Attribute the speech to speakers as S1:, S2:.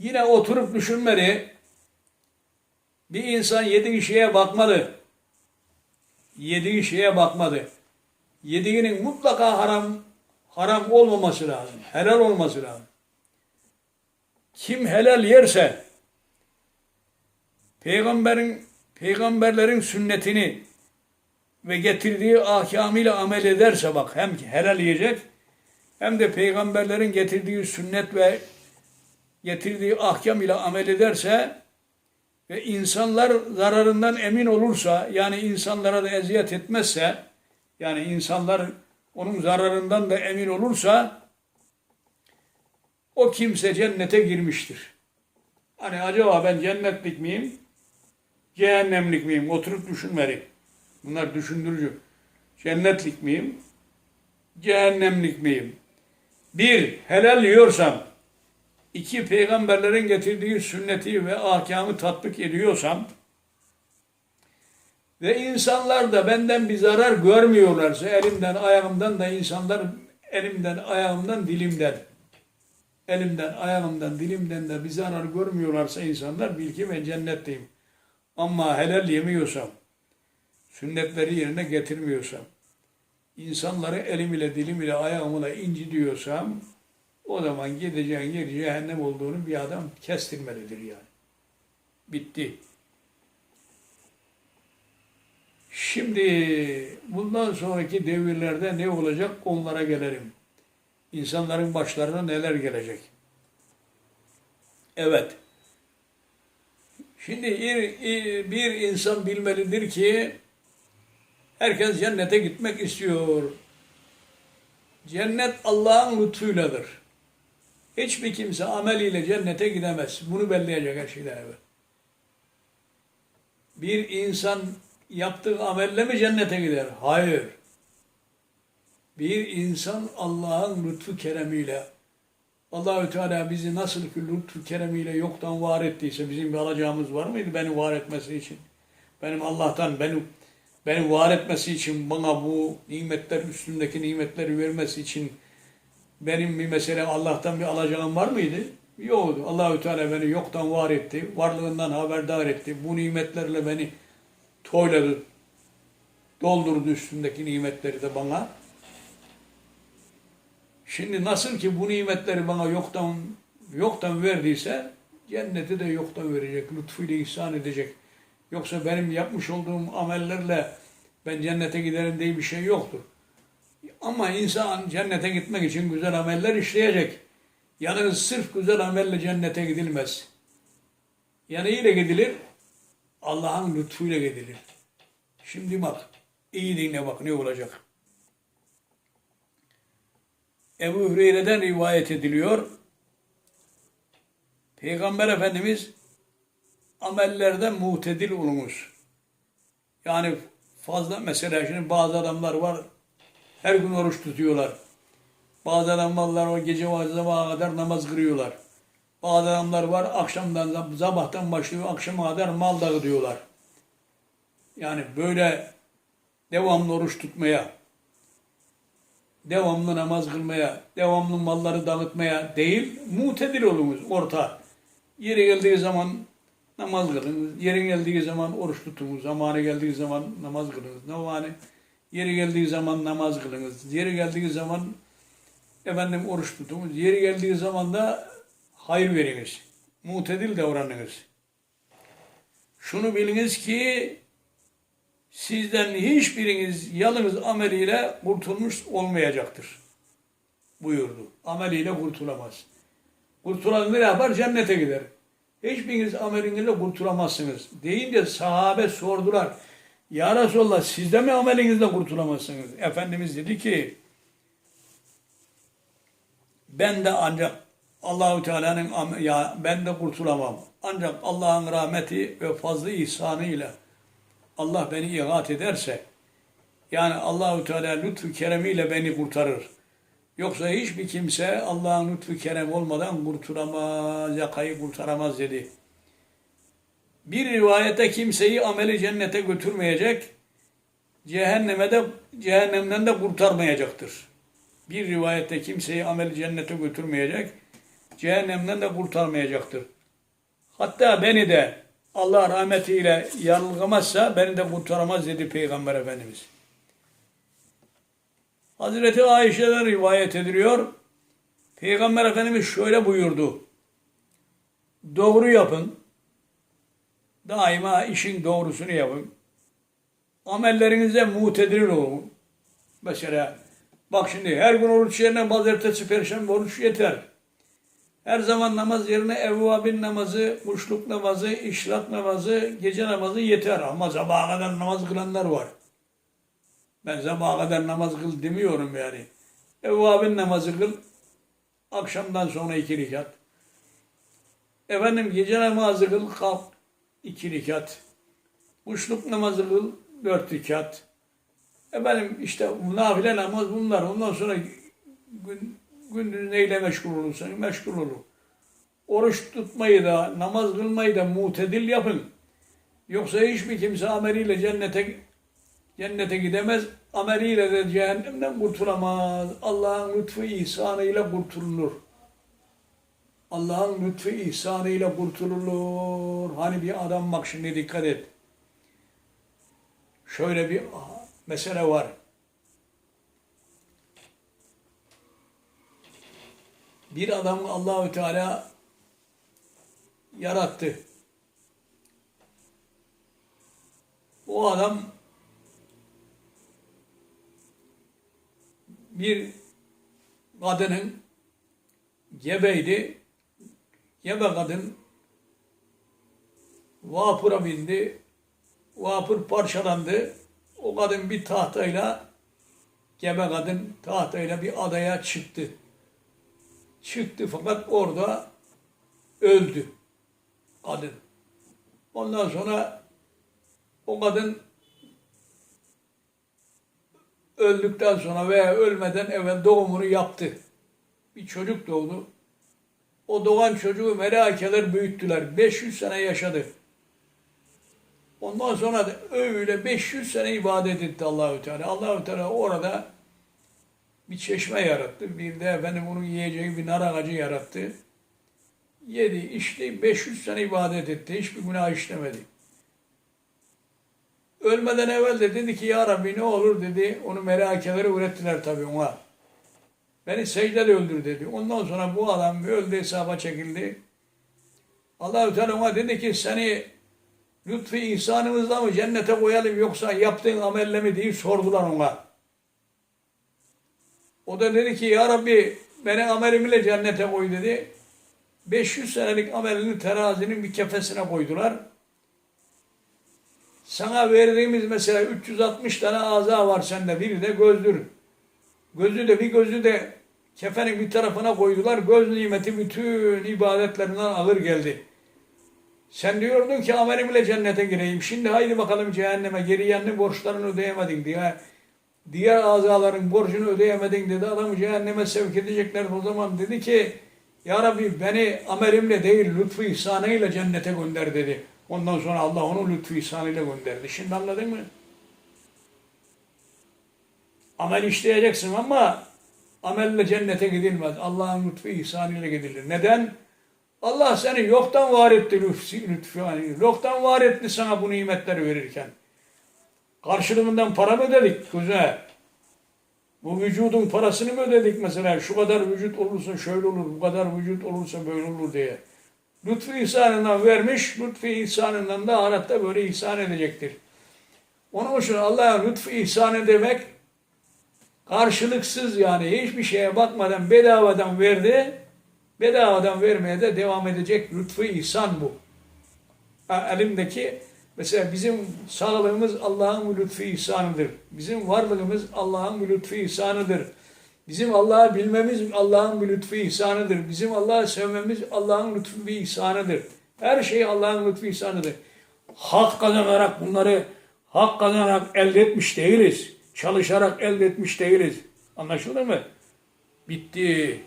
S1: Yine oturup düşünmeli. Bir insan yediği şeye bakmalı. Yediği şeye bakmalı. Yediğinin mutlaka haram haram olmaması lazım. Helal olması lazım. Kim helal yerse peygamberin peygamberlerin sünnetini ve getirdiği ahkamıyla amel ederse bak hem helal yiyecek hem de peygamberlerin getirdiği sünnet ve getirdiği ahkam ile amel ederse ve insanlar zararından emin olursa yani insanlara da eziyet etmezse yani insanlar onun zararından da emin olursa o kimse cennete girmiştir. Hani acaba ben cennetlik miyim? Cehennemlik miyim? Oturup düşünmeli. Bunlar düşündürücü. Cennetlik miyim? Cehennemlik miyim? Bir, helal yiyorsam, iki, peygamberlerin getirdiği sünneti ve ahkamı tatbik ediyorsam ve insanlar da benden bir zarar görmüyorlarsa elimden, ayağımdan da insanlar elimden, ayağımdan, dilimden elimden, ayağımdan, dilimden de bir zarar görmüyorlarsa insanlar bil ki ben cennetteyim. Ama helal yemiyorsam, sünnetleri yerine getirmiyorsam, insanları elim ile, dilim ile, ayağımla incitiyorsam, o zaman gideceğin yer cehennem olduğunu bir adam kestirmelidir yani. Bitti. Şimdi bundan sonraki devirlerde ne olacak onlara gelelim. İnsanların başlarına neler gelecek? Evet. Şimdi bir, insan bilmelidir ki herkes cennete gitmek istiyor. Cennet Allah'ın lütfuyladır. Hiçbir kimse ameliyle cennete gidemez. Bunu belleyecek her şeyden evvel. Bir insan yaptığı amelle mi cennete gider? Hayır. Bir insan Allah'ın lütfu keremiyle Allahü Teala bizi nasıl ki lütfu keremiyle yoktan var ettiyse bizim bir alacağımız var mıydı beni var etmesi için? Benim Allah'tan beni beni var etmesi için bana bu nimetler üstündeki nimetleri vermesi için benim bir mesele Allah'tan bir alacağım var mıydı? Yoktu. Allahü Teala beni yoktan var etti. Varlığından haberdar etti. Bu nimetlerle beni toyladı. Doldurdu üstündeki nimetleri de bana. Şimdi nasıl ki bu nimetleri bana yoktan yoktan verdiyse cenneti de yoktan verecek, lütfuyla ihsan edecek. Yoksa benim yapmış olduğum amellerle ben cennete giderim diye bir şey yoktur. Ama insan cennete gitmek için güzel ameller işleyecek. Yani sırf güzel amelle cennete gidilmez. Yani ile gidilir, Allah'ın lütfuyla gidilir. Şimdi bak, iyi dinle bak ne olacak. Ebu Hureyre'den rivayet ediliyor. Peygamber Efendimiz amellerden muhtedil olunuz. Yani fazla mesela şimdi bazı adamlar var her gün oruç tutuyorlar. Bazı adamlar var gece sabaha kadar namaz kırıyorlar. Bazı adamlar var akşamdan sabahtan başlıyor akşama kadar mal dağıtıyorlar. Yani böyle devamlı oruç tutmaya, devamlı namaz kılmaya, devamlı malları dağıtmaya değil, mutedil olunuz, orta. Yeri geldiği zaman namaz kılınız, yeri geldiği zaman oruç tutunuz, zamanı geldiği zaman namaz kılınız, zamanı yeri geldiği zaman namaz kılınız, yeri geldiği zaman efendim oruç tutunuz, yeri geldiği zaman da hayır veriniz, mutedil davranınız. Şunu biliniz ki sizden hiçbiriniz yalnız ameliyle kurtulmuş olmayacaktır. Buyurdu. Ameliyle kurtulamaz. Kurtulan ne yapar? Cennete gider. Hiçbiriniz amelinizle kurtulamazsınız. Deyince sahabe sordular. Ya Resulallah siz de mi amelinizle kurtulamazsınız? Efendimiz dedi ki ben de ancak Allahü Teala'nın ya ben de kurtulamam. Ancak Allah'ın rahmeti ve fazlı ihsanıyla Allah beni ihat ederse yani Allahü Teala lütfu keremiyle beni kurtarır. Yoksa hiçbir kimse Allah'ın lütfu kerem olmadan kurtulamaz, yakayı kurtaramaz dedi. Bir rivayete kimseyi ameli cennete götürmeyecek, cehenneme de cehennemden de kurtarmayacaktır. Bir rivayette kimseyi ameli cennete götürmeyecek, cehennemden de kurtarmayacaktır. Hatta beni de Allah rahmetiyle yanılgamazsa beni de kurtaramaz dedi Peygamber Efendimiz. Hazreti Ayşe'den rivayet ediliyor. Peygamber Efendimiz şöyle buyurdu. Doğru yapın. Daima işin doğrusunu yapın. Amellerinize mutedir olun. Mesela bak şimdi her gün oruç yerine pazartesi, perşembe oruç yeter. Her zaman namaz yerine evvabin namazı, kuşluk namazı, işrak namazı, gece namazı yeter. Ama sabaha kadar namaz kılanlar var. Ben sabaha kadar namaz kıl demiyorum yani. Evvabin namazı kıl, akşamdan sonra iki rekat. Efendim gece namazı kıl, kalk iki rekat. Kuşluk namazı kıl, dört rekat. Efendim işte nafile namaz bunlar. Ondan sonra gün, gündüz neyle meşgul olursan meşgul olur. Oruç tutmayı da, namaz kılmayı da mutedil yapın. Yoksa hiçbir kimse ameliyle cennete cennete gidemez. Ameliyle de cehennemden kurtulamaz. Allah'ın lütfu ihsanıyla kurtulunur. Allah'ın lütfu ihsanıyla kurtulunur. Hani bir adam bak şimdi dikkat et. Şöyle bir mesele var. Bir adamı Allahü Teala yarattı. O adam bir kadının gebeydi. Gebe kadın vapura bindi. Vapur parçalandı. O kadın bir tahtayla gebe kadın tahtayla bir adaya çıktı. Çıktı fakat orada öldü kadın. Ondan sonra o kadın öldükten sonra veya ölmeden evvel doğumunu yaptı. Bir çocuk doğdu. O doğan çocuğu melakeler büyüttüler. 500 sene yaşadı. Ondan sonra da öyle 500 sene ibadet etti Allahü Teala. Allahü Teala orada bir çeşme yarattı. Bir de efendim onun yiyeceği bir nar ağacı yarattı. Yedi, içti, 500 sene ibadet etti. Hiçbir günah işlemedi. Ölmeden evvel de dedi ki ya Rabbi ne olur dedi. Onu melakeleri ürettiler tabii ona. Beni secdede öldür dedi. Ondan sonra bu adam öldü hesaba çekildi. Allahü Teala ona dedi ki seni lütfu ihsanımızla mı cennete koyalım yoksa yaptığın amelle mi diye sordular ona. O da dedi ki ya Rabbi beni amelimle cennete koy dedi. 500 senelik amelini terazinin bir kefesine koydular. Sana verdiğimiz mesela 360 tane ağza var sende. Biri de gözdür. Gözü de bir gözü de kefenin bir tarafına koydular. Göz nimeti bütün ibadetlerinden ağır geldi. Sen diyordun ki amelimle cennete gireyim. Şimdi haydi bakalım cehenneme geri yanını borçlarını ödeyemedin diye. Diğer azaların borcunu ödeyemedin dedi. Adamı cehenneme sevk edecekler o zaman dedi ki Ya Rabbi beni amelimle değil lütfu ihsanıyla cennete gönder dedi. Ondan sonra Allah onu lütfu ihsanıyla gönderdi. Şimdi anladın mı? Amel işleyeceksin ama amelle cennete gidilmez. Allah'ın lütfu ihsanıyla gidilir. Neden? Allah seni yoktan var etti lütfu, yani. Yoktan var etti sana bu nimetleri verirken. Karşılığından para mı ödedik güzel? Bu vücudun parasını mı ödedik mesela? Şu kadar vücut olursa şöyle olur, bu kadar vücut olursa böyle olur diye. Lütfu ihsanından vermiş, lütfu ihsanından da ahirette böyle ihsan edecektir. Onun için Allah'a lütfu ihsanı demek karşılıksız yani hiçbir şeye bakmadan bedavadan verdi. Bedavadan vermeye de devam edecek lütfu ihsan bu. Elimdeki mesela bizim sağlığımız Allah'ın lütfu ihsanıdır. Bizim varlığımız Allah'ın lütfu ihsanıdır. Bizim Allah'ı bilmemiz Allah'ın bir lütfu ihsanıdır. Bizim Allah'ı sevmemiz Allah'ın lütfu bir ihsanıdır. Her şey Allah'ın lütfu ihsanıdır. Hak kazanarak bunları hak kazanarak elde etmiş değiliz. Çalışarak elde etmiş değiliz. Anlaşıldı mı? Bitti.